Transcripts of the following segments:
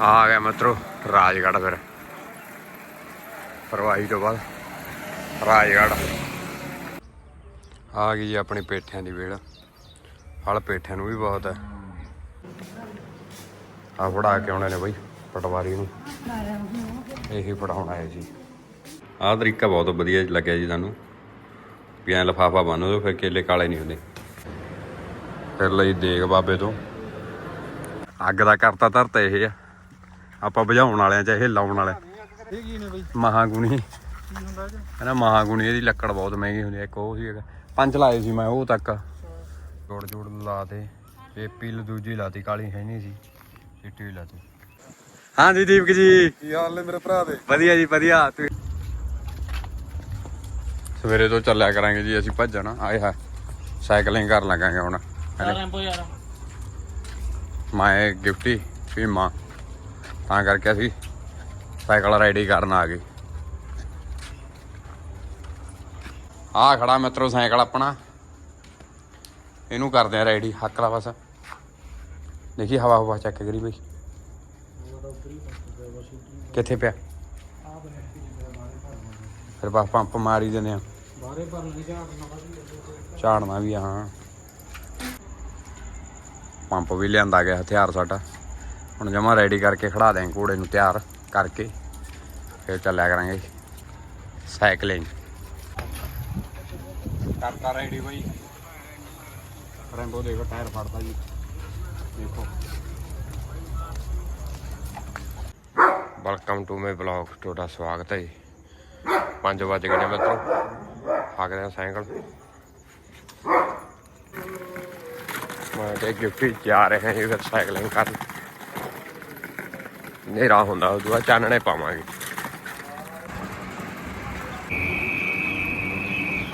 ਆ ਗਿਆ ਮਿੱਤਰੋ, ਰਾਜਗੜ੍ਹ ਫਿਰ। ਪਰਵਾਹੀ ਤੋਂ ਬਾਅਦ ਰਾਜਗੜ੍ਹ। ਆ ਗਈ ਜੀ ਆਪਣੀ ਪੇਠਿਆਂ ਦੀ ਵੇਲ। ਹਲ ਪੇਠਿਆਂ ਨੂੰ ਵੀ ਬਹੁਤ ਹੈ। ਆ ਫੜਾ ਕੇ ਆਉਣੇ ਨੇ ਬਈ, ਪਟਵਾਰੀ ਨੂੰ। ਇਹੀ ਫੜਾਉਣ ਆਏ ਜੀ। ਆਹ ਤਰੀਕਾ ਬਹੁਤ ਵਧੀਆ ਲੱਗਿਆ ਜੀ ਤੁਹਾਨੂੰ। ਵੀ ਐਂ ਲਫਾਫਾ ਬੰਨੋ ਦੋ ਫਿਰ ਕੇਲੇ ਕਾਲੇ ਨਹੀਂ ਹੁੰਦੇ। ਫਿਰ ਲਈ ਦੇਗ ਬਾਬੇ ਤੋਂ। ਅੱਗ ਦਾ ਕਰਤਾ ਧਰਤਾ ਇਹ ਆ। ਆਪਾਂ ਬੁਝਾਉਣ ਵਾਲਿਆਂ ਚ ਇਹ ਲਾਉਣ ਵਾਲੇ ਇਹ ਕੀ ਨੇ ਬਈ ਮਹਾਗੁਣੀ। ਕੀ ਹੁੰਦਾ? ਕਹਿੰਦਾ ਮਹਾਗੁਣੀ ਇਹਦੀ ਲੱਕੜ ਬਹੁਤ ਮਹਿੰਗੀ ਹੁੰਦੀ ਹੈ ਇੱਕ ਉਹ ਸੀ ਪੰਜ ਲਾਏ ਸੀ ਮੈਂ ਉਹ ਤੱਕ। ਜੋੜ ਜੋੜ ਲਾ ਤੇ ਇਹ ਪੀਲ ਦੂਜੀ ਲਾਤੀ ਕਾਲੀ ਹੈ ਨਹੀਂ ਸੀ ਚਿੱਟੀ ਵੀ ਲਾਤੀ। ਹਾਂ ਜੀ ਦੀਪਕ ਜੀ। ਕੀ ਹਾਲ ਨੇ ਮੇਰੇ ਭਰਾ ਦੇ? ਵਧੀਆ ਜੀ ਵਧੀਆ। ਤੁਸੀਂ ਸਵੇਰੇ ਤੋਂ ਚੱਲਿਆ ਕਰਾਂਗੇ ਜੀ ਅਸੀਂ ਭੱਜਣਾ। ਆਏ ਹਾਂ ਸਾਈਕਲਿੰਗ ਕਰਨ ਲੱਗਾਂਗੇ ਹੁਣ। ਮੈਂ ਗਿਫਟੀ ਭੀਮਾ। ਤਾਂ ਕਰਕੇ ਅਸੀਂ ਸਾਈਕਲ ਰਾਈਡ ਹੀ ਕਰਨ ਆ ਗਏ। ਆਹ ਖੜਾ ਮਿੱਤਰੋ ਸਾਈਕਲ ਆਪਣਾ। ਇਹਨੂੰ ਕਰਦੇ ਆ ਰਾਈਡ ਹੀ ਹੱਕ ਲਾ ਬਸ। ਦੇਖੀ ਹਵਾ ਹਵਾ ਚੈੱਕ ਕਰੀ ਬਈ। ਕਿੱਥੇ ਪਿਆ? ਫਿਰ ਬਸ ਪੰਪ ਮਾਰੀ ਦਿੰਦੇ ਆ। ਬਾਹਰੇ ਪਰ ਨਹੀਂ ਝਾੜਨਾ ਝਾੜਨਾ ਵੀ ਆ, ਹਾਂ। ਪੰਪ ਵੀ ਲਿਆਂਦਾ ਗਿਆ ਹਥਿਆਰ ਸਾਡਾ। ਹੁਣ ਜਮਾ ਰੈਡੀ ਕਰਕੇ ਖੜਾ ਦੇਂ ਘੋੜੇ ਨੂੰ ਤਿਆਰ ਕਰਕੇ ਫਿਰ ਚੱਲਿਆ ਕਰਾਂਗੇ ਸਾਈਕਲਿੰਗ ਕਰਤਾ ਰੈਡੀ ਬਾਈ। ਰੈਂਬੋ ਦੇਖੋ ਟਾਇਰ ਫੜਦਾ ਜੀ। ਦੇਖੋ। ਵੈਲਕਮ ਟੂ ਮਾਈ ਬਲੌਗ ਤੁਹਾਡਾ ਸਵਾਗਤ ਹੈ ਜੀ। 5 ਵਜੇ ਗਏ ਮਿੱਤਰੋ। ਆ ਸਾਈਕਲ। ਮੈਂ ਤੇ ਗਿਫਟੀ ਜਾ ਰਹੇ ਹਾਂ ਫਿਰ ਸਾਈਕਲਿੰਗ ਕਰਨ। ਨੇਰਾ ਹੁੰਦਾ, ਉਹ ਬਾਅਦ ਚਾਨਣੇ ਪਾਵਾਂਗੇ।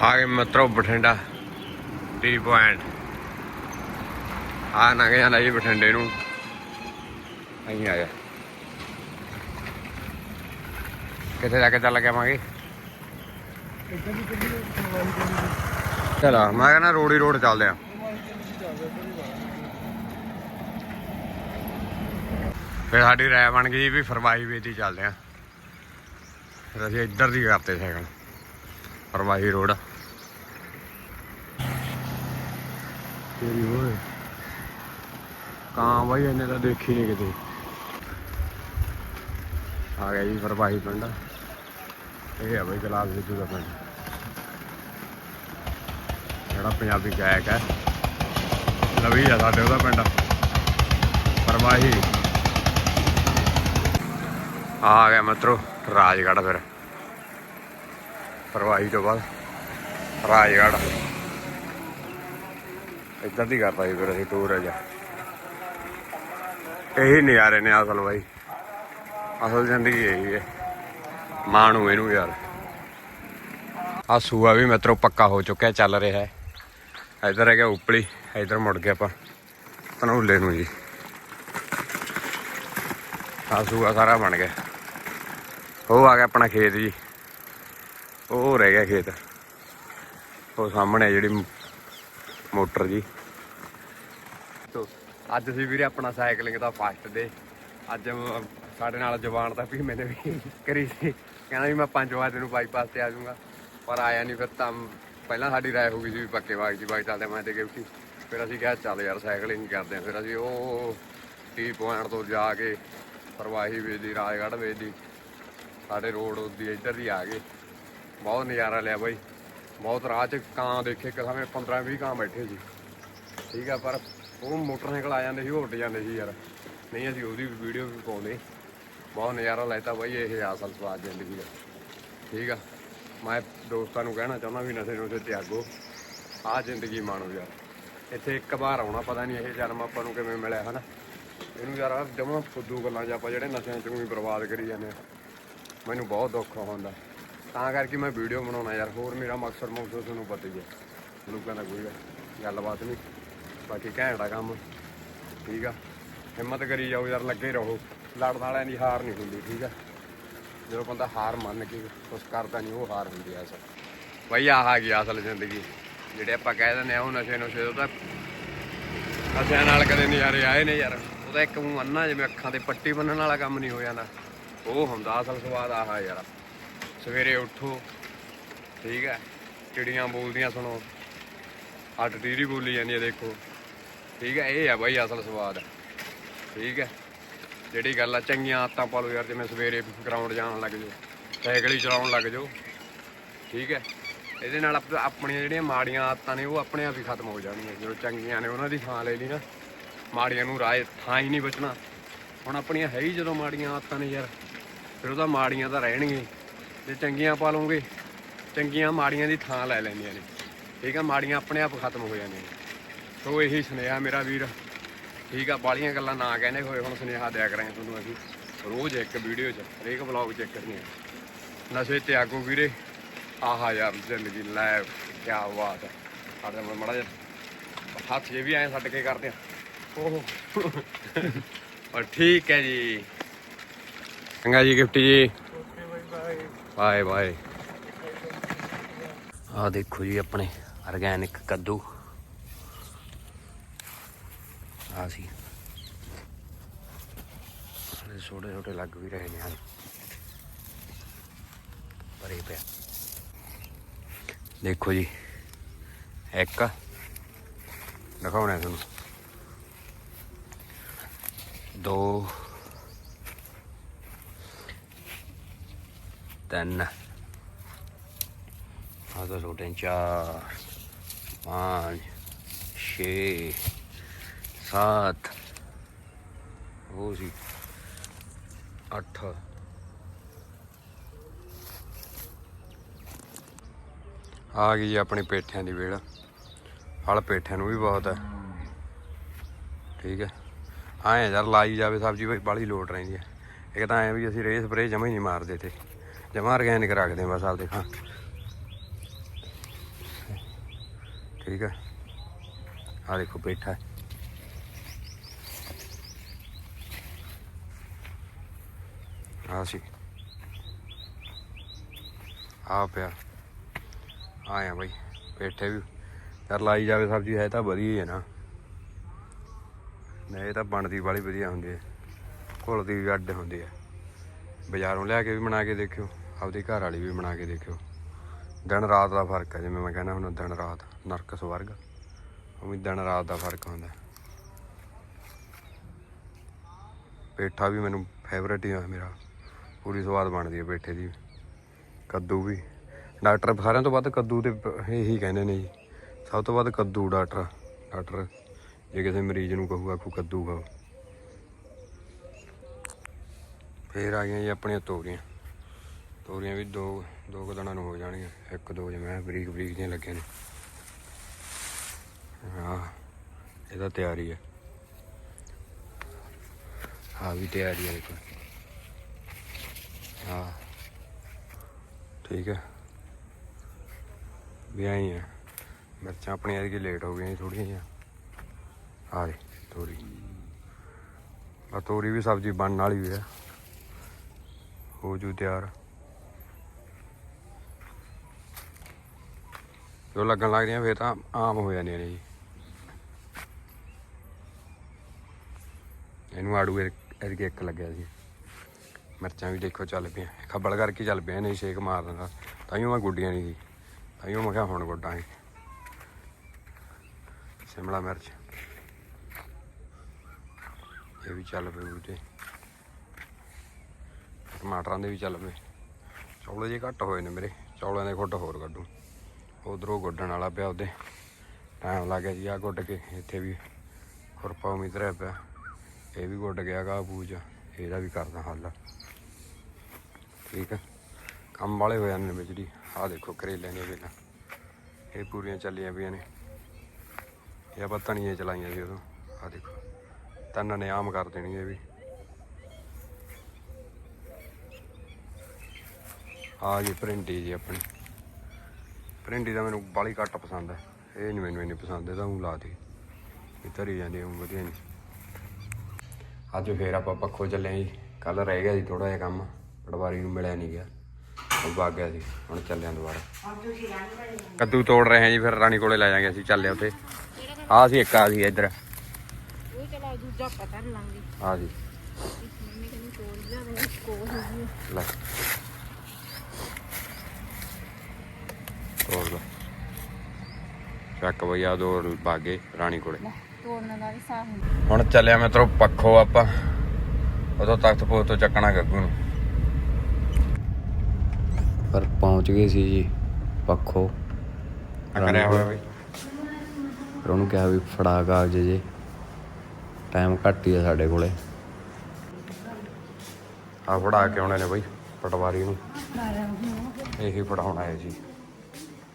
ਆ ਗਏ ਮਿੱਤਰੋ ਬਠਿੰਡਾ ਟੀ ਪੁਆਇੰਟ ਆ ਨਾ ਗਿਆ ਜੀ ਬਠਿੰਡੇ ਨੂੰ। ਅਸੀਂ ਆ। ਕਿੱਥੇ ਜਾ ਕੇ ਚੱਲ ਕੇ ਆਵਾਂਗੇ? ਚਲੋ, ਮੈਂ ਕਹਿੰਦਾ ਰੋਡ ਹੀ ਰੋਡ ਚੱਲਦੇ ਆ। ਫਿਰ ਸਾਡੀ ਰਾਇ ਬਣ ਗਈ ਵੀ ਫਰਵਾਈ ਵੇਦੀ ਚੱਲਦੇ ਆ ਫਿਰ ਅਸੀਂ ਇੱਧਰ ਦੀ ਕਰਤੇ ਸਾਈਕਲ ਫਰਵਾਈ ਰੋਡ। ਤੇਰੀ ਓਏ, ਕਾਂ ਬਾਈ, ਇਹਨੇ ਤਾਂ ਦੇਖੀ ਨਹੀਂ ਕਿਤੇ। ਆ ਗਿਆ ਜੀ ਫਰਵਾਈ ਪਿੰਡ। ਇਹ ਆ ਬਾਈ ਗਲਾਸ ਵਿੱਚੂ ਦਾ ਪਿੰਡ। ਜਿਹੜਾ ਪੰਜਾਬੀ ਗਾਇਕ ਹੈ। ਲਵੀ ਆ ਸਾਡੇ ਉਹਦਾ ਪਿੰਡ। ਪਰਵਾਹੀ ਆ ਗਿਆ ਮਿੱਤਰੋ, ਰਾਜਗੜ੍ਹ ਫਿਰ। ਪਰਵਾਹੀ ਤੋਂ ਬਾਅਦ ਰਾਜਗੜ੍ਹ। ਇੱਧਰ ਦੀ ਕਰਦਾ ਜੀ ਫਿਰ ਅਸੀਂ ਟੂਰ ਜਾ। ਇਹੀ ਨਜ਼ਾਰੇ ਨੇ ਅਸਲ ਬਾਈ। ਅਸਲ ਜ਼ਿੰਦਗੀ ਇਹੀ ਹੈ। ਮਾਣੂ ਇਹਨੂੰ ਯਾਰ। ਆ ਸੂਆ ਵੀ ਮਿੱਤਰੋ ਪੱਕਾ ਹੋ ਚੁੱਕਿਆ, ਚੱਲ ਰਿਹਾ ਹੈ। ਇਧਰ ਹੈਗਾ ਉਪਲੀ, ਇਧਰ ਮੁੜ ਗਿਆ ਆਪਾਂ। ਧਨੌਲੇ ਨੂੰ ਜੀ। ਆ ਸੂਆ ਸਾਰਾ ਬਣ ਗਿਆ। ਉਹ ਆ ਗਿਆ ਆਪਣਾ ਖੇਤ ਜੀ। ਉਹ ਰਹਿ ਗਿਆ ਖੇਤ। ਉਹ ਸਾਹਮਣੇ ਜਿਹੜੀ ਮੋਟਰ ਜੀ। ਤੋ, ਅੱਜ ਅਸੀਂ ਵੀਰੇ ਆਪਣਾ ਸਾਈਕਲਿੰਗ ਦਾ ਫਸਟ ਡੇ ਅੱਜ ਸਾਡੇ ਨਾਲ ਜਵਾਨ ਤਾਂ ਵੀ ਮੈਨੇ ਵੀ ਕਰੀ ਸੀ। ਕਹਿੰਦਾ ਵੀ ਮੈਂ 5 ਵਜੇ ਨੂੰ ਬਾਈਪਾਸ ਤੇ ਆ ਜਾਊਂਗਾ। ਪਰ ਆਇਆ ਨਹੀਂ ਫਿਰ ਤਾਂ ਪਹਿਲਾਂ ਸਾਡੀ ਰਾਏ ਹੋ ਗਈ ਸੀ ਵੀ ਪੱਕੇ ਬਾਗ ਜੀ ਬਾਈ ਚੱਲਦੇ ਮੈਂ ਤੇ ਗਿਫਟੀ ਫਿਰ ਅਸੀਂ ਕਿਹਾ ਚੱਲ ਯਾਰ ਸਾਈਕਲਿੰਗ ਕਰਦੇ ਹਾਂ ਫਿਰ ਅਸੀਂ ਉਹ ਟੀ ਪੁਆਇੰਟ ਤੋਂ ਜਾ ਕੇ ਪਰਵਾਹੀ ਵੇਚਦੀ ਰਾਜਗੜ੍ਹ ਵੇਚਦੀ ਸਾਡੇ ਰੋਡ ਦੀ ਇੱਧਰ ਦੀ ਆ ਗਏ। ਬਹੁਤ ਨਜ਼ਾਰਾ ਲਿਆ ਬਾਈ। ਬਹੁਤ ਰਾਹ 'ਚ ਕਾਂ ਦੇਖੇ ਕਿ ਸਾਵੇਂ 15 20 ਕਾਂ ਬੈਠੇ ਸੀ। ਠੀਕ ਆ, ਪਰ ਉਹ ਮੋਟਰਸਾਈਕਲ ਆ ਜਾਂਦੇ ਸੀ, ਉਹ ਉੱਡ ਜਾਂਦੇ ਸੀ ਯਾਰ। ਨਹੀਂ, ਅਸੀਂ ਉਹਦੀ ਵੀਡੀਓ ਵੀ ਪਾਉਂਦੇ। ਬਹੁਤ ਨਜ਼ਾਰਾ ਲੈਤਾ ਬਾਈ, ਇਹ ਅਸਲ ਸਵਾਦ ਜ਼ਿੰਦਗੀ ਦਾ ਠੀਕ ਆ, ਮੈਂ ਦੋਸਤਾਂ ਨੂੰ ਕਹਿਣਾ ਚਾਹੁੰਦਾ ਵੀ ਨਸ਼ੇ ਨੁਸ਼ੇ ਤਿਆਗੋ ਆਹ ਜ਼ਿੰਦਗੀ ਮਾਣੋ ਯਾਰ। ਇੱਥੇ ਇੱਕ ਵਾਰ ਆਉਣਾ, ਪਤਾ ਨਹੀਂ ਇਹ ਜਨਮ ਆਪਾਂ ਨੂੰ ਕਿਵੇਂ ਮਿਲਿਆ, ਹਨਾ? ਇਹਨੂੰ ਯਾਰ ਜਮਾਂ ਫੁੱਦੂ ਗੱਲਾਂ 'ਚ ਆਪਾਂ ਜਿਹੜੇ ਨਸ਼ਿਆਂ 'ਚੋਂ ਵੀ ਬਰਬਾਦ ਕਰੀ ਜਾਂਦੇ ਆ। ਮੈਨੂੰ ਬਹੁਤ ਦੁੱਖ ਹੁੰਦਾ। ਤਾਂ ਕਰਕੇ ਮੈਂ ਵੀਡੀਓ ਬਣਾਉਣਾ ਯਾਰ, ਹੋਰ ਮੇਰਾ ਮਕਸਦ ਮਕਸਦ ਤੁਹਾਨੂੰ ਪਤਾ ਹੀ ਹੈ। ਲੋਕਾਂ ਦਾ ਕੋਈ ਗੱਲਬਾਤ ਨਹੀਂ। ਬਾਕੀ ਘੈਂਟ ਆ ਕੰਮ। ਠੀਕ ਆ। ਹਿੰਮਤ ਕਰੀ ਜਾਓ ਯਾਰ, ਲੱਗੇ ਰਹੋ। ਲੜਨ ਵਾਲਿਆਂ ਦੀ ਹਾਰ ਨਹੀਂ ਹੁੰਦੀ, ਠੀਕ ਆ। ਜਦੋਂ ਬੰਦਾ ਹਾਰ ਮੰਨ ਕੇ ਕੁਛ ਕਰਦਾ ਨਹੀਂ, ਉਹ ਹਾਰ ਹੁੰਦੀ ਆ ਅਸਲ। ਬਈ ਆਹ ਆ ਗਿਆ ਅਸਲ ਜ਼ਿੰਦਗੀ। ਜਿਹੜੇ ਆਪਾਂ ਕਹਿ ਦਿੰਦੇ ਆ, ਉਹ ਨਸ਼ੇ, ਨੁਸ਼ੇ ਤੋਂ ਤਾਂ ਨਸ਼ਿਆਂ ਨਾਲ ਕਦੇ ਨਜ਼ਾਰੇ ਆਏ ਨੇ ਯਾਰ। ਉਹਦਾ ਇੱਕ ਮੂੰਹ ਅੰਨਾ ਜਿਵੇਂ ਅੱਖਾਂ ਤੇ ਪੱਟੀ ਬੰਨਣ ਵਾਲਾ ਕੰਮ ਨਹੀਂ ਹੋ ਜਾਂਦਾ। ਉਹ ਹੁੰਦਾ ਅਸਲ ਸਵਾਦ ਆਹਾ ਯਾਰ। ਸਵੇਰੇ ਉੱਠੋ, ਠੀਕ ਹੈ? ਚਿੜੀਆਂ ਬੋਲਦੀਆਂ ਸੁਣੋ। ਅੱਡ ਟੀਰੀ ਬੋਲੀ ਜਾਂਦੀ ਹੈ, ਦੇਖੋ। ਠੀਕ ਹੈ? ਇਹ ਆ ਬਾਈ ਅਸਲ ਸਵਾਦ। ਠੀਕ ਹੈ? ਜਿਹੜੀ ਗੱਲ ਆ, ਚੰਗੀਆਂ ਆਦਤਾਂ ਪਾ ਲਓ ਯਾਰ, ਜਿਵੇਂ ਸਵੇਰੇ ਗਰਾਊਂਡ ਜਾਣ ਲੱਗ ਜਾਓ, ਸਾਈਕਲ ਹੀ ਚਲਾਉਣ ਲੱਗ ਜਾਓ। ਠੀਕ ਹੈ? ਇਹਦੇ ਨਾਲ ਆਪ- ਆਪਣੀਆਂ ਜਿਹੜੀਆਂ ਮਾੜੀਆਂ ਆਦਤਾਂ ਨੇ, ਉਹ ਆਪਣੇ ਆਪ ਹੀ ਖਤਮ ਹੋ ਜਾਣਗੀਆਂ। ਜਦੋਂ ਚੰਗੀਆਂ ਨੇ ਉਹਨਾਂ ਦੀ ਥਾਂ ਲੈ ਲਈ ਨਾ, ਮਾੜੀਆਂ ਨੂੰ ਰਾਹ ਥਾਂ ਹੀ ਨਹੀਂ ਬਚਣਾ। ਹੁਣ ਆਪਣੀਆਂ ਹੈ ਹੀ ਜਦੋਂ ਮਾੜੀਆਂ ਆਦਤਾਂ ਨੇ ਯਾਰ। ਫਿਰ ਉਹਦਾ ਮਾੜੀਆਂ ਤਾਂ ਰਹਿਣਗੇ ਜੇ ਚੰਗੀਆਂ ਪਾ ਲਓਗੇ ਚੰਗੀਆਂ ਮਾੜੀਆਂ ਦੀ ਥਾਂ ਲੈ ਲੈਂਦੀਆਂ ਨੇ। ਠੀਕ ਆ, ਮਾੜੀਆਂ ਆਪਣੇ ਆਪ ਖਤਮ ਹੋ ਜਾਂਦੀਆਂ ਨੇ। ਸੋ ਇਹੀ ਸੁਨੇਹਾ ਮੇਰਾ ਵੀਰ। ਠੀਕ ਆ ਬਾਲੀਆਂ ਗੱਲਾਂ ਨਾ ਕਹਿੰਦੇ ਹੋਏ ਹੁਣ ਸੁਨੇਹਾ ਦਿਆ ਕਰਾਂਗੇ ਤੁਹਾਨੂੰ ਅਸੀਂ। ਰੋਜ਼ ਇੱਕ ਵੀਡੀਓ 'ਚ, ਹਰੇਕ ਵਲੌਗ 'ਚ ਇੱਕ ਸੁਨੇਹਾ ਨਸ਼ੇ ਤਿਆਗੋ ਵੀਰੇ, ਆਹਾ ਯਾਰ, ਜ਼ਿੰਦਗੀ ਲੈ ਕੀ ਬਾਤ ਹੈ ਸਾਡੇ ਮੈਂ ਮੜਾ ਜਿਹਾ ਹੱਥ ਜੇ ਵੀ ਐਂ ਛੱਡ ਕੇ ਕਰਦੇ ਆ। ਓਹ। ਔਰ ਠੀਕ ਹੈ ਜੀ। ਚੰਗਾ ਜੀ, ਗਿਫਟ ਜੀ। Bye bye. ਆ ਦੇਖੋ ਜੀ ਆਪਣੇ ਆਰਗੈਨਿਕ ਕੱਦੂ। ਆ ਸੀ। ਛੋਟੇ ਛੋਟੇ ਲੱਗ ਵੀ ਰਹੇ ਨੇ ਹਾਲੇ। ਭਰੇ ਪਿਆ। ਦੇਖੋ ਜੀ, ਇੱਕ ਦਿਖਾਉਣਾ ਤੁਹਾਨੂੰ। ਦੋ ਤਿੰਨ। ਆ ਤਾਂ ਛੋਟੇ ਚਾਰ, ਪੰਜ, ਛੇ, ਸੱਤ, ਉਹ ਸੀ, ਅੱਠ। ਆ ਗਈ ਜੀ ਆਪਣੀ ਪੇਠਿਆਂ ਦੀ ਵੇਲ। ਫਲ ਪੇਠਿਆਂ ਨੂੰ ਵੀ ਬਹੁਤ ਹੈ। ਠੀਕ ਹੈ। ਐਂ ਯਾਰ ਲਾਈ ਜਾਵੇ ਸਬਜ਼ੀ ਬਈ ਬਾਲੀ ਲੋਟ ਰਹਿੰਦੀ ਹੈ। ਇੱਕ ਤਾਂ ਐਂ ਵੀ ਅਸੀਂ ਰੇਹ ਸਪਰੇ ਜਮਾ ਹੀ ਨਹੀਂ ਮਾਰਦੇ ਤੇ ਜਮਾ ਆਰਗੈਨਿਕ ਰੱਖਦੇ ਹਾਂ ਬਸ ਆਪ ਦੇਖਾਂ ਠੀਕ ਹੈ ਆ ਦੇਖੋ ਬੈਠਾ ਆ ਸੀ। ਆ ਪਿਆ। ਆਇਆ ਬਈ ਬੈਠੇ ਵੀ। ਯਾਰ ਲਾਈ ਜਾਵੇ ਸਬਜ਼ੀ ਹੈ ਤਾਂ ਵਧੀਆ ਹੀ ਹੈ ਨਾ। ਨਹੀਂ, ਇਹ ਤਾਂ ਬਣਦੀ ਵਾਲੀ ਵਧੀਆ ਹੁੰਦੀ ਹੈ। ਘੁਲਦੀ ਵੀ ਅੱਡ ਹੁੰਦੀ ਹੈ। ਬਾਜ਼ਾਰੋਂ ਲਿਆ ਕੇ ਵੀ ਬਣਾ ਕੇ ਦੇਖਿਓ। ਆਪਦੀ ਘਰ ਵਾਲੀ ਵੀ ਬਣਾ ਕੇ ਦੇਖਿਓ। ਦਿਨ ਰਾਤ ਦਾ ਫ਼ਰਕ ਹੈ, ਜਿਵੇਂ ਮੈਂ ਕਹਿੰਦਾ ਹੁਣ ਦਿਨ ਰਾਤ ਨਰਕ ਸਵਰਗ। ਉਵੇਂ ਦਿਨ ਰਾਤ ਦਾ ਫ਼ਰਕ ਹੁੰਦਾ ਪੇਠਾ ਵੀ ਮੈਨੂੰ ਫੇਵਰੇਟ ਹੀ ਆ ਮੇਰਾ। ਪੂਰੀ ਸਵਾਦ ਬਣਦੀ ਹੈ ਪੇਠੇ ਦੀ। ਕੱਦੂ ਵੀ। ਡਾਕਟਰ ਸਾਰਿਆਂ ਤੋਂ ਵੱਧ ਕੱਦੂ ਤੇ ਇਹੀ ਕਹਿੰਦੇ ਨੇ ਜੀ। ਸਭ ਤੋਂ ਵੱਧ ਕੱਦੂ ਡਾਕਟਰ ਡਾਕਟਰ। ਜੇ ਕਿਸੇ ਮਰੀਜ਼ ਨੂੰ ਕਹੂਗਾ ਕੋ ਕੱਦੂ ਖਾਓ। ਫੇਰ ਆ ਗਈਆਂ ਜੀ ਆਪਣੀਆਂ ਤੋਰੀਆਂ। ਤੋਰੀਆਂ ਵੀ ਦੋ ਦੋ ਕੁ ਦਿਨਾਂ ਨੂੰ ਹੋ ਜਾਣਗੀਆਂ। ਇੱਕ, ਦੋ ਜਿਵੇਂ ਬਰੀਕ ਬਰੀਕ ਜਿਹੀਆਂ ਲੱਗੀਆਂ ਨੇ। ਹਾਂ ਇਹਦਾ ਤਿਆਰੀ ਹੈ ਹਾਂ ਵੀ ਤਿਆਰੀ ਹੈ ਦੇਖੋ। ਹਾਂ, ਠੀਕ ਹੈ ਵੀ ਆਈ ਹੈ ਮਿਰਚਾਂ ਆਪਣੀ ਐਤਕੀ ਲੇਟ ਹੋ ਗਈਆਂ ਥੋੜੀਆਂ ਜਿਹੀਆਂ। ਆ ਦੇ ਤੋਰੀ। ਆ ਤੋਰੀ ਵੀ ਸਬਜ਼ੀ ਬਣਨ ਵਾਲੀ ਵੀ ਹੈ ਹੋ ਜੂ ਤਿਆਰ। ਜੋ ਲੱਗਣ ਲੱਗਦੀਆਂ ਫਿਰ ਤਾਂ ਆਮ ਹੋ ਜਾਂਦੀਆਂ ਨੇ ਜੀ। ਇਹਨੂੰ ਆੜੂ ਇਹਦੇ ਇੱਕ ਲੱਗਿਆ ਸੀ। ਮਿਰਚਾਂ ਵੀ ਦੇਖੋ ਚੱਲ ਪਈਆਂ। ਖੱਬਲ ਕਰਕੇ ਚੱਲ ਪਿਆ ਨਹੀਂ ਸ਼ੇਕ ਮਾਰ ਦਿੰਦਾ ਤਾਈਓ ਮੈਂ ਗੁੱਡੀਆਂ ਨਹੀਂ ਸੀ। ਤਾਈਓ ਮੈਂ ਕਿਹਾ ਹੁਣ ਗੁੱਡਾਂਗੇ ਸ਼ਿਮਲਾ ਮਿਰਚ। ਇਹ ਵੀ ਚੱਲ ਪਏ ਬੂਟੇ। ਟਮਾਟਰਾਂ ਦੇ ਵੀ ਚੱਲ ਪਏ। ਚੌਲੇ ਜੇ ਘੱਟ ਹੋਏ ਨੇ ਮੇਰੇ। ਚੌਲਿਆਂ ਦੇ ਖੁੱਡ ਹੋਰ ਕੱਢੂ। ਉਧਰੋਂ ਗੁੱਡਣ ਵਾਲਾ ਪਿਆ ਉਹਦੇ। ਟਾਈਮ ਲੱਗ ਗਿਆ ਜੀ ਆ ਗੁੱਡ ਕੇ। ਇੱਥੇ ਵੀ ਖੁਰਪਾ ਉਮੀਦ ਰਹਿ ਪਿਆ। ਇਹ ਵੀ ਗੁੱਡ ਗਿਆ ਗਾ ਬੂਜ ਇਹਦਾ ਵੀ ਕਰਦਾ ਹੱਲ। ਠੀਕ ਹੈ ਕੰਮ ਵਾਲੇ ਹੋ ਜਾਂਦੇ ਨੇ ਬਿਜਲੀ। ਆਹ ਦੇਖੋ ਕਰੇਲੇ ਨੇ ਵੇਲਾ ਇਹ ਪੂਰੀਆਂ ਚੱਲੀਆਂ ਪਈਆਂ ਨੇ। ਇਹ ਆਪਾਂ ਧਨੀਏ ਚਲਾਈਆਂ ਸੀ ਉਦੋਂ। ਆਹ ਦੇਖੋ। ਤਨ ਨੇ ਆਮ ਕਰ ਦੇਣੀ ਇਹ ਵੀ। ਆ ਜੀ ਪ੍ਰਿੰਟੀ ਜੀ ਆਪਣੀ। ਪ੍ਰਿੰਟੀ ਦਾ ਮੈਨੂੰ ਬਾਲੀ ਘੱਟ ਪਸੰਦ ਹੈ ਇਹ ਨਹੀਂ ਮੈਨੂੰ ਇੰਨੀ ਪਸੰਦ ਇਹਦਾ ਉਹ ਲਾ ਦੇ ਇਹ ਧਰੀ ਜਾਂਦੀ ਉਹ ਵਧੀਆ ਨਹੀਂ ਅੱਜ ਫੇਰ ਆਪਾਂ ਪੱਖੋ ਚੱਲੇ ਜੀ। ਕੱਲ ਰਹਿ ਗਿਆ ਜੀ ਥੋੜਾ ਜਿਹਾ ਕੰਮ ਪਟਵਾਰੀ ਨੂੰ ਮਿਲਿਆ ਨਹੀਂ ਗਿਆ। ਉਹ ਵਗ ਗਿਆ ਸੀ ਹੁਣ ਚੱਲਿਆ ਦੁਬਾਰਾ। ਕੱਦੂ ਤੋੜ ਰਹੇ ਹਾਂ ਜੀ ਫਿਰ ਰਾਣੀ ਕੋਲੇ ਲੈ ਜਾਾਂਗੇ ਅਸੀਂ ਚੱਲੇ ਉੱਥੇ। ਆ ਸੀ ਇੱਕ ਆ ਸੀ ਇੱਧਰ। ਉਹ ਚਲਾ ਦੂਜਾ ਪਤਾ ਲਾਂਗੇ ਆ ਜੀ। ਇਸ ਮੰਮੀ ਕਹਿੰਦੀ ਤੋੜ ਜਾ ਦੇ ਚੱਕ ਬਈਆ ਦੋ ਬਾਗੇ ਰਾਣੀ ਕੋਲੇ ਲੈ ਤੋੜਨ ਦਾ ਵੀ ਸਾਹ ਹੁੰਦਾ ਹੁਣ ਚੱਲਿਆ ਮਿੱਤਰੋ ਪੱਖੋ ਆਪਾਂ। ਉਦੋਂ ਤਖਤ ਪੋਤ ਤੋਂ ਚੱਕਣਾ ਗੱਗੂ ਨੂੰ। ਪਰ ਪਹੁੰਚ ਗਏ ਸੀ ਜੀ ਪੱਖੋ। ਕਰਿਆ ਹੋਇਆ ਬਈ। ਫਿਰ ਉਹਨੂੰ ਕਿਹਾ ਵੀ ਫੜਾ ਕਾਗਜ਼ ਜੇ। ਟਾਈਮ ਘੱਟ ਹੀ ਆ ਸਾਡੇ ਕੋਲੇ। ਆ ਫੜਾ ਕੇ ਆਉਣੇ ਨੇ ਬਈ ਪਟਵਾਰੀ ਨੂੰ। ਇਹੀ ਫੜਾਉਣ ਆਏ ਸੀ।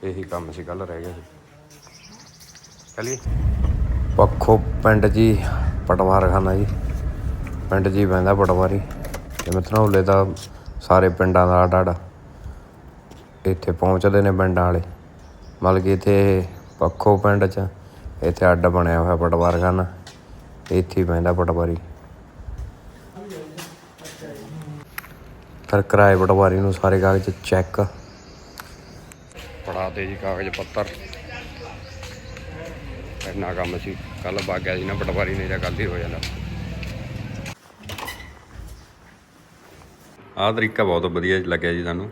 ਇਹੀ ਕੰਮ ਸੀ ਕੱਲ ਰਹਿ ਗਿਆ ਸੀ। ਚਲਿਏ। ਪੱਖੋ ਪਿੰਡ ਜੀ, ਪਟਵਾਰਖਾਨਾ ਜੀ। ਪਿੰਡ ਜੀ ਪੈਂਦਾ ਪਟਵਾਰੀ। ਤੇ ਮਥਨੌਲੇ ਦਾ ਸਾਰੇ ਪਿੰਡਾਂ ਦਾ ਅੱਡ ਅੱਡ ਇੱਥੇ ਪਹੁੰਚਦੇ ਨੇ ਪਿੰਡਾਂ ਵਾਲੇ। ਮਤਲਬ ਕਿ ਇੱਥੇ ਪੱਖੋ ਪਿੰਡ 'ਚ, ਇੱਥੇ ਅੱਡ ਬਣਿਆ ਹੋਇਆ ਪਟਵਾਰਖਾਨਾ। ਇੱਥੇ ਹੀ ਪੈਂਦਾ ਪਟਵਾਰੀ। ਫਿਰ ਕਿਰਾਏ ਪਟਵਾਰੀ ਨੂੰ ਸਾਰੇ ਕਾਗਜ਼ ਚੈੱਕ ਪੜਾ ਜੀ ਕਾਗਜ਼ ਪੱਤਰ। ਇੰਨਾ ਕੰਮ ਸੀ। ਕੱਲ ਗਿਆ ਸੀ ਨਾ, ਪਟਵਾਰੀ ਨੇ ਜਾਂ ਕੱਲ ਹੀ ਹੋ ਜਾਂਦਾ ਆਹ ਤਰੀਕਾ ਬਹੁਤ ਵਧੀਆ ਲੱਗਿਆ ਜੀ ਸਾਨੂੰ।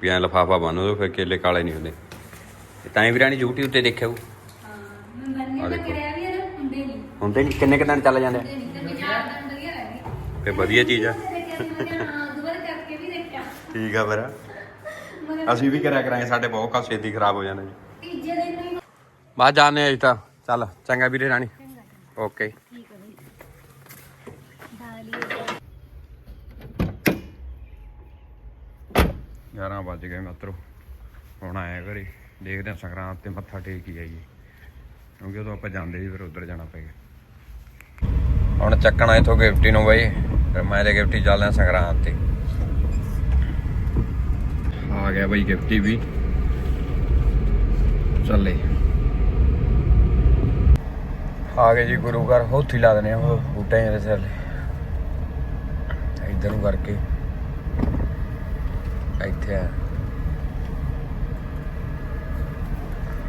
ਵੀ ਐਂ ਲਫਾਫਾ ਬੰਨ ਫਿਰ ਕੇਲੇ ਕਾਲੇ ਨਹੀਂ ਹੁੰਦੇ। ਤਾਂ ਹੀ ਵੀਰਾਣੀ ਯੂਟਿਊਬ ਤੇ ਦੇਖਿਆ ਉਹ ਆ ਦੇਖੋ। ਹੁੰਦੇ ਨਹੀਂ, ਕਿੰਨੇ ਕੁ ਦਿਨ ਚੱਲ ਜਾਂਦੇ ਆ? ਤੇ ਵਧੀਆ ਚੀਜ਼ ਆ। ਠੀਕ ਆ ਫਿਰ। ਅਸੀਂ ਵੀ ਕਰਿਆ ਕਰਾਂਗੇ ਸਾਡੇ ਬਹੁਤ ਕੰਮ ਛੇਤੀ ਖਰਾਬ ਹੋ ਜਾਣੇ ਜੀ ਬਾਅਦ ਜਾਣੇ ਆ ਜੀ ਤਾਂ। ਚੱਲ ਚੰਗਾ ਵੀਰੇ ਰਾਣੀ। ਓਕੇ। ਗਿਆਰਾਂ ਵੱਜ ਗਏ ਮਿੱਤਰੋ। ਹੁਣ ਆਇਆ ਘਰੇ। ਦੇਖਦੇ ਹਾਂ ਸੰਗਰਾਂਦ ਤੇ ਮੱਥਾ ਟੇਕ ਹੀ ਆਈਏ ਕਿਉਂਕਿ ਉਦੋਂ ਆਪਾਂ ਜਾਂਦੇ ਸੀ ਫਿਰ ਉਧਰ ਜਾਣਾ ਪਏਗਾ ਹੁਣ ਚੱਕਣਾ ਇਥੋਂ ਗਿਫਟੀ ਨੂੰ ਬਾਈ ਫਿਰ ਮੈਂ ਤੇ ਗਿਫਟੀ ਚੱਲਦੇ ਹਾਂ ਸੰਗਰਾਂਦ ਤੇ। ਆ ਗਿਆ ਬਾਈ ਗਿਫਟੀ ਵੀ ਚੱਲੇ। ਆ ਗਏ ਜੀ ਗੁਰੂ ਘਰ ਉੱਥੇ ਲਾ ਦਨੇ ਉਹ ਬੂਟੇ ਜਿਹੜੇ ਸਿਰ ਇੱਧਰ ਨੂੰ ਕਰਕੇ। ਇੱਥੇ ਆ।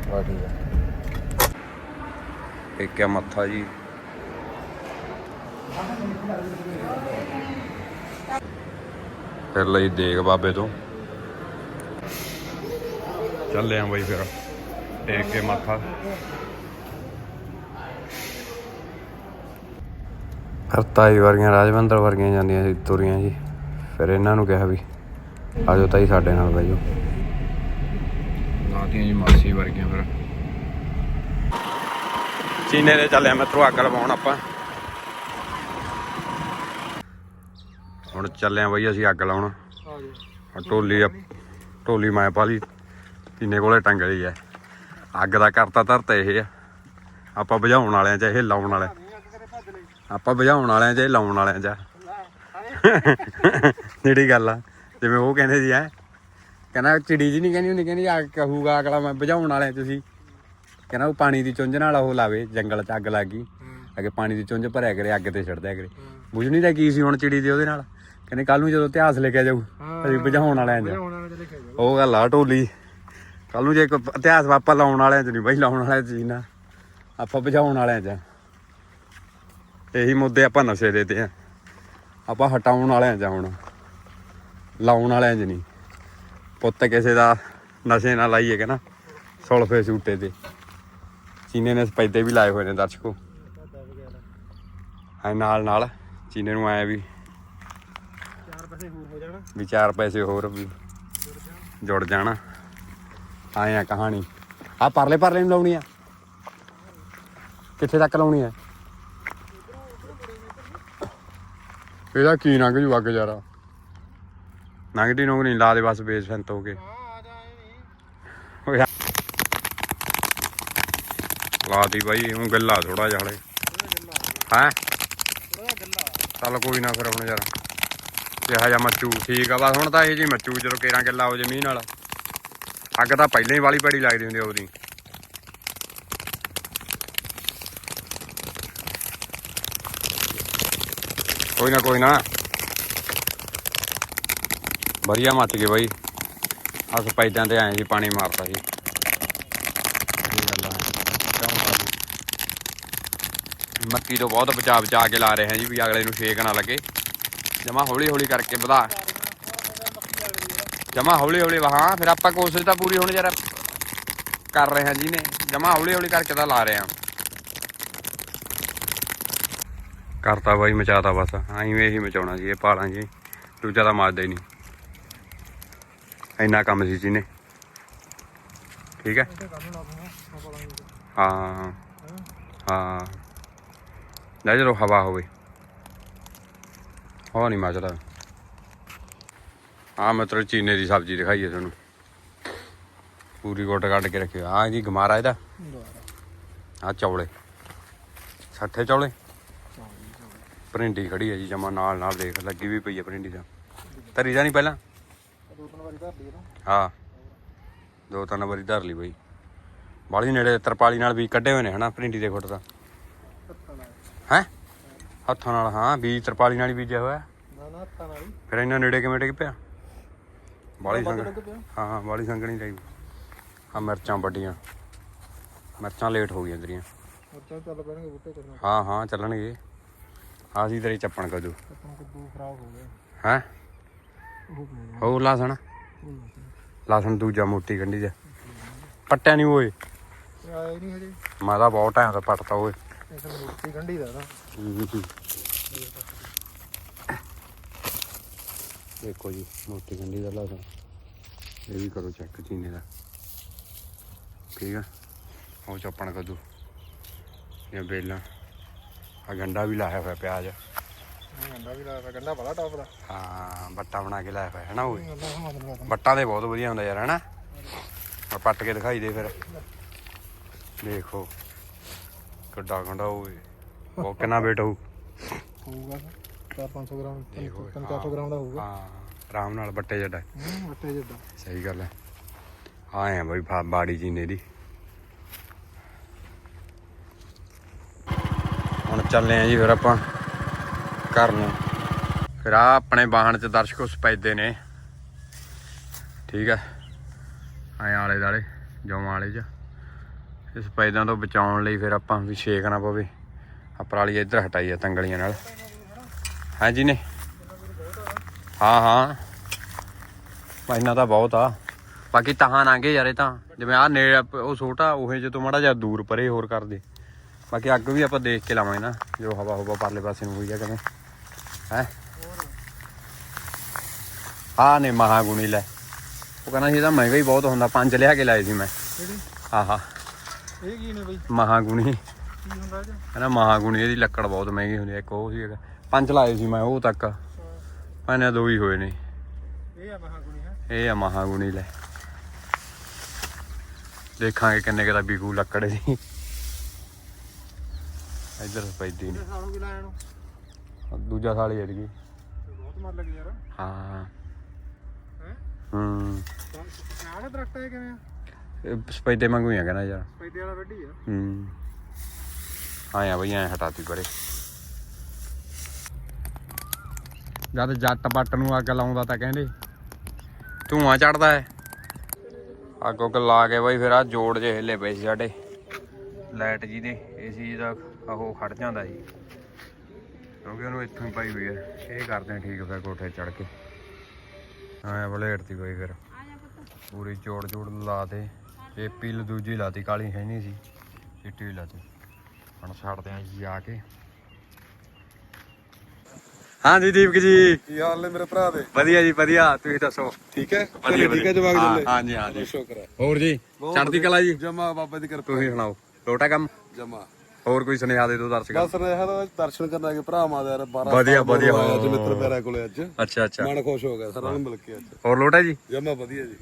ਵਾ ਠੀਕ ਆ। ਮੱਥਾ ਜੀ। ਫਿਰ ਲਈ ਦੇਗ ਬਾਬੇ ਤੋਂ। ਚੱਲੇ ਆਂ ਬਾਈ ਫਿਰ। ਟੇਕ ਕੇ ਮੱਥਾ। ਹਰਤਾਈ ਵਰਗੀਆਂ ਰਾਜਵੰਦਰ ਵਰਗੀਆਂ ਜਾਂਦੀਆਂ ਸੀ ਤੁਰੀਆਂ ਜੀ। ਫਿਰ ਇਹਨਾਂ ਨੂੰ ਕਿਹਾ ਵੀ ਆਜੋ ਤਾਈ ਸਾਡੇ ਨਾਲ ਬੈਜੋ ਲਾਤੀਆਂ ਜੀ ਮਾਸੀ ਵਰਗੀਆਂ ਫਿਰ। ਚੀਨੇ ਦੇ ਚੱਲਿਆ ਮਿੱਤਰੋ ਅੱਗ ਲਵਾਉਣ ਆਪਾਂ। ਹੁਣ ਚੱਲਿਆ ਬਈ ਅਸੀਂ ਅੱਗ ਲਾਉਣ। ਆ ਢੋਲੀ ਆ- ਢੋਲੀ ਮੈਂ ਪਾ ਲਈ। ਚੀਨੇ ਕੋਲੇ ਟੰਗ ਲਈ ਐ। ਅੱਗ ਦਾ ਕਰਤਾ ਧਰਤਾ ਇਹ ਆ। ਆਪਾਂ ਬੁਝਾਉਣ ਵਾਲਿਆਂ ਚ ਇਹ ਲਾਉਣ ਵਾਲੇ ਆਪਾਂ ਬੁਝਾਉਣ ਵਾਲਿਆਂ ਚ ਇਹ ਲਾਉਣ ਵਾਲਿਆਂ ਚ। ਜਿਹੜੀ ਗੱਲ ਆ ਜਿਵੇਂ ਉਹ ਕਹਿੰਦੇ ਸੀ ਐ। ਕਹਿੰਦਾ ਚਿੜੀ ਜੀ ਨਹੀਂ ਕਹਿੰਦੀ ਹੁੰਦੀ ਕਹਿੰਦੀ ਆ ਕਹੂਗਾ ਅਗਲਾ ਮੈਂ ਬੁਝਾਉਣ ਵਾਲਿਆਂ ਤੁਸੀਂ ਕਹਿੰਦਾ ਉਹ ਪਾਣੀ ਦੀ ਚੁੰਝ ਨਾਲ ਉਹ ਲਾਵੇ ਜੰਗਲ 'ਚ ਅੱਗ ਲੱਗ ਗਈ। ਅੱਗੇ ਪਾਣੀ ਦੀ ਚੁੰਝ ਭਰਿਆ ਕਰੇ ਅੱਗ ਤੇ ਛੱਡ ਦਿਆ ਕਰੇ ਬੁਝਣੀ ਦਾ ਕੀ ਸੀ ਹੁਣ ਚਿੜੀ ਦੀ ਉਹਦੇ ਨਾਲ? ਕਹਿੰਦੇ ਕੱਲ ਨੂੰ ਜਦੋਂ ਇਤਿਹਾਸ ਲਿਖਿਆ ਜਾਊ ਅਸੀਂ ਬੁਝਾਉਣ ਵਾਲਿਆਂ ਉਹਨਾਂ ਜੀ ਉਹ ਗੱਲ ਆ ਢੋਲੀ। ਕੱਲ ਨੂੰ ਜੇ ਕੋਈ ਇਤਿਹਾਸ ਵਾਪਾ ਲਾਉਣ ਵਾਲਿਆਂ 'ਚ ਨਹੀਂ ਬਈ ਲਾਉਣ ਵਾਲਿਆਂ 'ਚ ਹੀ ਨਾ। ਆਪਾਂ ਬੁਝਾਉਣ ਵਾਲਿਆਂ 'ਚ। ਇਹੀ ਮੁੱਦੇ ਆਪਾਂ ਨਸ਼ੇ ਦੇ ਆ। ਆਪਾਂ ਹਟਾਉਣ ਵਾਲਿਆਂ 'ਚ ਹੁਣ। ਲਾਉਣ ਵਾਲਿਆਂ 'ਚ ਨਹੀਂ। ਪੁੱਤ ਕਿਸੇ ਦਾ ਨਸ਼ੇ ਨਾਲ ਲਾਈਏ ਕਿ ਨਾ ਸੁਲਫੇ ਸੂਟੇ ਤੇ। ਚੀਨੇ ਨੇ ਸਪੈਦੇ ਵੀ ਲਾਏ ਹੋਏ ਨੇ ਦਰਸ਼ਕੋ। ਐ ਨਾਲ ਨਾਲ ਚੀਨੇ ਨੂੰ ਆਇਆ ਵੀ ਚਾਰ ਪੈਸੇ ਹੋਰ ਹੋ ਜਾਣ। ਵੀ ਚਾਰ ਪੈਸੇ ਹੋਰ ਵੀ ਜੁੜ ਜਾਣ। ਆਏ ਆ ਕਹਾਣੀ। ਆ ਪਰਲੇ ਪਰਲੇ ਨੂੰ ਲਾਉਣੀ ਆ। ਕਿੱਥੇ ਤੱਕ ਲਾਉਣੀ ਆ? ਇਹਦਾ ਕੀ ਲੰਘ ਜੂ ਅੱਗ ਯਾਰਾ ਲੰਘਦੀ ਨੋਗ ਨਹੀਂ ਲਾ ਦੇ ਬਸ ਬੇਸਫੰਤ ਹੋ ਕੇ। ਆ। ਆ ਲਾਤੀ ਬਾਈ ਉਹ ਗੱਲਾ ਥੋੜਾ ਜਿਹਾ ਹਲੇ। ਹੈ? ਚੱਲ ਕੋਈ ਨਾ ਫਿਰ ਹੁਣ ਯਾਰ। ਕਿਹਾ ਜਾ ਮੱਚੂ ਠੀਕ ਆ, ਬਸ ਹੁਣ ਤਾਂ ਇਹ ਜੀ ਮੱਚੂ ਜਦੋਂ ਕੇਰਾਂ ਗੱਲਾ ਹੋ ਜੇ ਮੀਂਹ ਨਾਲ। ਅੱਗ ਤਾਂ ਪਹਿਲਾਂ ਹੀ ਵਾਲੀ ਪੈੜੀ ਲੱਗਦੀ ਹੁੰਦੀ ਆ ਉਹਦੀ। ਕੋਈ ਨਾ ਕੋਈ ਨਾ। ਵਧੀਆ ਮੱਚ ਗਏ ਬਾਈ। ਆ ਸਪੈਦਾਂ ਤੇ ਆਏ ਜੀ ਪਾਣੀ ਮਾਰਤਾ ਜੀ ਇਹ ਮੱਕੀ ਤੋਂ ਬਹੁਤ ਬਚਾ ਬਚਾ ਕੇ ਲਾ ਰਹੇ ਹਾਂ ਜੀ, ਵੀ ਅਗਲੇ ਨੂੰ ਛੇਕ ਨਾ ਲੱਗੇ। ਜਮਾ ਹੌਲੀ ਹੌਲੀ ਕਰਕੇ ਵਧਾ। ਜਮਾ ਹੌਲੀ ਹੌਲੀ ਹਾਂ, ਫਿਰ ਆਪਾਂ ਕੋਸ਼ਿਸ਼ ਤਾਂ ਪੂਰੀ ਹੁਣ ਜਰਾ। ਕਰ ਰਹੇ ਹਾਂ ਜੀ ਨੇ, ਜਮਾ ਹੌਲੀ ਹੌਲੀ ਕਰਕੇ ਤਾਂ ਲਾ ਰਹੇ ਹਾਂ। ਕਰਤਾ ਬਾਈ, ਮਚਾਤਾ ਬਸ, ਐਵੇਂ ਹੀ ਮਚਾਉਣਾ ਜੀ, ਇਹ ਪਾਲਾਂ ਜੀ, ਦੂਜਾ ਤਾਂ ਮਾਰਦਾ ਹੀ ਨਹੀਂ। ਇੰਨਾ ਕੰਮ ਸੀ ਜੀ ਨੇ। ਠੀਕ ਹੈ? ਹਾਂ ਹਾਂ। ਲੈ ਜਦੋਂ ਹਵਾ ਹੋਵੇ। ਹੋ ਨਹੀਂ ਮਚਦਾ। ਆ ਮਤਲਬ ਚੀਨੇ ਦੀ ਸਬਜ਼ੀ ਦਿਖਾਈ ਹੈ ਤੁਹਾਨੂੰ। ਪੂਰੀ ਗੋਟ ਕੱਢ ਕੇ ਰੱਖਿਓ ਆ। ਜੀ ਗਮਾਰਾ ਇਹਦਾ। ਆ ਚੌਲੇ। ਸੱਠੇ ਚੌਲੇ। ਪਰਿੰਡੀ ਖੜੀ ਹੈ ਜੀ ਜਮਾ ਨਾਲ ਨਾਲ ਦੇਖ ਲੱਗੀ ਵੀ ਪਈ ਹੈ ਪਰਿੰਡੀ ਦਾ ਧਰੀ ਨਹੀਂ ਪਹਿਲਾਂ? ਦੋ ਤਿੰਨ ਵਾਰੀ ਧਰ ਲਈ ਨਾ ਹਾਂ। ਦੋ ਤਿੰਨ ਵਾਰੀ ਧਰ ਲਈ ਬਈ। ਬਾਲੀ ਨੇੜੇ ਤਰਪਾਲੀ ਨਾਲ ਵੀ ਕੱਢੇ ਹੋਏ ਨੇ ਹਨਾ ਪਰਿੰਡੀ ਦੇ ਖੁੱਟ ਦਾ ਹੈ? ਹੱਥਾਂ ਨਾਲ ਹਾਂ ਬੀਜ ਤਰਪਾਲੀ ਨਾਲ ਹੀ ਬੀਜਿਆ ਹੋਇਆ। ਨਾ ਨਾ ਹੱਥਾਂ ਨਾਲ ਫਿਰ ਇਹਨਾਂ ਨੇੜੇ ਕਿਵੇਂ ਟਿਕ ਪਿਆ? ਬਾਲੀ ਸੰਗ ਪਿਆ? ਹਾਂ ਬਾਲੀ ਸੰਗਣੀ ਚਾਹੀਦੀ। ਆ ਮਿਰਚਾਂ ਵੱਡੀਆਂ। ਮਿਰਚਾਂ ਲੇਟ ਹੋ ਗਈਆਂ ਤੇਰੀਆਂ ਉੱਚਾ ਚੱਲ ਪੈਣਗੇ ਬੂਟੇ ਨਾਲ ਹਾਂ ਹਾਂ ਚੱਲਣਗੇ। ਆ ਸੀ ਤੇਰੀ ਚੱਪਣ ਕਦੂ ਆਪਾਂ ਨੂੰ ਦੋ ਖਰਾਬ ਹੋ ਗਏ। ਹੈ? ਹੋਰ ਲਾਸਣ? ਲਾਸਣ। ਦੂਜਾ ਮੋਟੀ ਗੰਢੀ ਦਾ। ਪੱਟਿਆ ਨਹੀਂ ਓਏ। ਆਏ ਨਹੀਂ ਹਜੇ। ਮੈਂ ਤਾਂ ਬਹੁਤ ਟਾਈਮ ਤੋਂ ਪੱਟਤਾ ਓਏ। ਇਸ ਮਿੱਟੀ ਗੰਢੀ ਦਾ ਨਾ। ਦੇਖੋ ਜੀ ਮੋਟੀ ਗੰਢੀ ਦਾ ਲਾਸਣ ਇਹ ਵੀ ਕਰੋ ਚੈੱਕ ਚੀਨੇ ਦਾ। ਠੀਕ ਆ? ਉਹ ਚੱਪਣ ਕਦੂ। ਇਹ ਬੇਲਾਂ। ਆ ਗੰਡਾ ਵੀ ਲਾਇਆ ਹੋਇਆ ਪਿਆਜ਼। ਗੰਡਾ ਵੀ ਲਾਇਆ ਗੰਡਾ ਬੜਾ ਟੌਪ ਦਾ। ਹਾਂ ਬੱਟਾ ਬਣਾ ਕੇ ਲਾਇਆ ਹੋਇਆ ਹੈ ਨਾ ਲਗਾ ਬੱਟਾਂ ਦੇ ਬਹੁਤ ਵਧੀਆ ਹੁੰਦਾ ਯਾਰ ਹੈਨਾ ਆ ਪੱਟ ਕੇ ਦਿਖਾਈ ਦੇ ਫਿਰ। ਦੇਖੋ। ਕਿੱਡਾ ਗੰਡਾ ਓਏ। ਉਹ ਕਿੰਨਾ ਹੋਊ? ਹੋਊਗਾ 4-500 ਗ੍ਰਾਮ ਦੇਖੋ 3-400 ਗ੍ਰਾਮ ਦਾ ਹੋਊਗਾ। ਹਾਂ ਆਰਾਮ ਨਾਲ ਬੱਟੇ ਜੱਡਾ। ਹੂੰ ਵੱਟੇ ਜਿੱਡਾ। ਸਹੀ ਗੱਲ ਹੈ। ਆਏ ਆ ਬਈ ਫਾ- ਬਾੜੀ ਜੀਨੇ ਦੀ। ਹੁਣ ਚੱਲੇ ਆ ਜੀ ਫਿਰ ਆਪਾਂ ਘਰ ਨੂੰ। ਫਿਰ ਆ ਆਪਣੇ ਵਾਹਨ ਚ ਦਰਸ਼ਕੋ ਸਪੈਦੇ ਨੇ। ਠੀਕ ਹੈ। ਆਏ ਆਲੇ ਦਾਲੇ ਜਮਾਂ ਵਾਲੇ ਚ। ਇਸ ਸਪੈਦਾਂ ਤੋਂ ਬਚਾਉਣ ਲਈ ਫਿਰ ਆਪਾਂ ਵੀ ਛੇਕ ਨਾ ਪਵੇ। ਆ ਪਰਾਲੀ ਇੱਧਰ ਹਟਾਈ ਆ ਤੰਗਲੀਆਂ ਨਾਲ। ਹਾਂ ਜੀ ਨੇ। ਹਾਂ ਹਾਂ। ਇੰਨਾ ਤਾਂ ਬਹੁਤ ਆ। ਬਾਕੀ ਤਹਾਂ ਨਾਂਗੇ ਯਾਰ ਇਹ ਤਾਂ। ਜਿਵੇਂ ਆ ਨੇੜ ਉਹ ਛੋਟਾ ਉਹੇ ਜੇ ਤੋਂ ਮਾੜਾ ਜਿਹਾ ਦੂਰ ਪਰੇ ਹੋਰ ਕਰ ਦੇ। ਬਾਕੀ ਅੱਗ ਵੀ ਆਪਾਂ ਦੇਖ ਕੇ ਲਾਵਾਂਗੇ ਨਾ ਜੋ ਹਵਾ ਹੋਵਾ ਪਰਲੇ ਪਾਸੇ ਨੂੰ ਹੋਈ ਆ ਕਿਵੇਂ। ਹੈ? ਆ ਨੇ ਮਹਾਗੁਣੀ ਲੈ। ਉਹ ਕਹਿੰਦਾ ਸੀ ਇਹਦਾ ਮਹਿੰਗਾ ਹੀ ਬਹੁਤ ਹੁੰਦਾ ਪੰਜ ਲਿਆ ਕੇ ਲਾਏ ਸੀ ਮੈਂ। ਆਹਾ। ਇਹ ਕੀ ਨੇ ਬਈ? ਮਹਾਗੁਣੀ। ਕੀ ਹੁੰਦਾ ਇਹ? ਕਹਿੰਦਾ ਮਹਾਗੁਣੀ ਇਹਦੀ ਲੱਕੜ ਬਹੁਤ ਮਹਿੰਗੀ ਹੁੰਦੀ ਹੈ ਇੱਕ ਉਹ ਸੀ ਪੰਜ ਲਾਏ ਸੀ ਮੈਂ ਉਹ ਤੱਕ। ਮੈਨੇ ਦੋ ਹੀ ਹੋਏ ਨੇ। ਇਹ ਆ ਮਹਾਗੁਣੀ ਹੈ? ਇਹ ਆ ਮਹਾਗੁਣੀ ਲੈ। ਦੇਖਾਂਗੇ ਕਿੰਨੇ ਕੁ ਦਾ ਬਿਕੂ ਲੱਕੜ ਦੀ। ਇੱਧਰ ਪੈਦੀ ਇਹ ਸਾਲੋਂ ਕੀ ਲਾਇਆ ਨੂੰ। ਦੂਜਾ ਸਾਲ ਹੀ ਅੜਗੀ। ਬਹੁਤ ਮਰ ਲੱਗੀ ਯਾਰ। ਹਾਂ। ਹੈ? ਹੂੰ। ਸਿਆਣਾ ਦਰਖਤ ਹੈ ਕਿਵੇਂ ਸਪੈਦੇ ਮੰਗੂ ਹੀ ਆ ਕਹਿੰਦਾ ਯਾਰ। ਪੈਦੇ ਵਾਲਾ ਵੱਡੀ ਆ। ਹੂੰ। ਆਇਆ ਬਈ ਐ ਹਟਾਤੀ ਪਰੇ। ਜਦ ਜੱਟ ਬੱਟ ਨੂੰ ਅੱਗ ਲਾਉਂਦਾ ਤਾਂ ਕਹਿੰਦੇ, ਧੂਆਂ ਚੜਦਾ ਹੈ। ਅੱਗ ਉੱਗ ਲਾ ਕੇ ਬਈ ਫਿਰ ਆ ਜੋੜ ਜੇ ਹਿੱਲੇ ਪਏ ਸੀ ਸਾਡੇ। ਲਾਈਟ ਜੀ ਦੇ, ਏਸੀ ਦਾ ਉਹ ਖੜ ਜਾਂਦਾ ਸੀ ਕਿਉਂਕਿ ਉਹਨੂੰ ਇੱਥੋਂ ਪਾਈ ਹੋਈ ਹੈ। ਇਹ ਕਰਦੇ ਆ ਠੀਕ ਫਿਰ ਕੋਠੇ ਚੜ ਕੇ। ਆਇਆ ਬਲੇਟਤੀ ਬਈ ਫਿਰ। ਪੂਰੀ ਜੋੜ ਜੋੜ ਲਾ ਤੇ ਇਹ ਦੂਜੀ ਲਾਤੀ, ਕਾਲੀ ਹੈ ਨਹੀਂ ਸੀ। ਚਿੱਟੀ ਲਾਤੀ। ਹੁਣ ਛੱਡਦੇ ਆ ਜੀ ਆ ਕੇ। ਹਾਂ ਜੀ ਦੀਪਕ ਜੀ। ਕੀ ਹਾਲ ਨੇ ਮੇਰੇ ਭਰਾ ਦੇ? ਵਧੀਆ ਜੀ ਵਧੀਆ। ਤੁਸੀਂ ਦੱਸੋ? ਠੀਕ ਹੈ? ਵਧੀਆ ਠੀਕ ਹੈ ਜਵਾਕ ਹਾਂ, ਜੱਲੇ ਹਾਂ ਜੀ ਹਾਂ ਜੀ। ਸ਼ੁਕਰ ਹੈ। ਹੋਰ ਜੀ ਚੜ੍ਹਦੀ ਕਲਾ ਜੀ? ਜਮਾ ਬਾਬਾ ਦੀ ਕਿਰਪਾ। ਤੁਸੀਂ ਸੁਣਾਓ ਲੋਟਾ ਕੰਮ? ਜਮਾ। ਹੋਰ ਕੋਈ ਸੁਨੇਹਾ ਦੇ ਦਿਓ ਦਰਸ਼ਕਾਂ ਬਸ ਰਿਹਾ ਤਾਂ ਦਰਸ਼ਨ ਕਰਨ ਆਗੇ ਭਰਾ ਮਾਦਾ ਯਾਰ 12 ਵਧੀਆ, ਵਧੀਆ, ਮਿੱਤਰ ਪਿਆਰਾ ਕੋਲੇ ਅੱਜ। ਅੱਛਾ ਅੱਛਾ। ਮਨ ਖੁਸ਼ ਹੋ ਗਿਆ ਸਾਰਿਆਂ ਨੂੰ ਮਿਲ ਕੇ ਅੱਜ। ਹੋਰ ਲੋਟਾ ਜੀ? ਜਮਾ ਵਧੀਆ ਜੀ।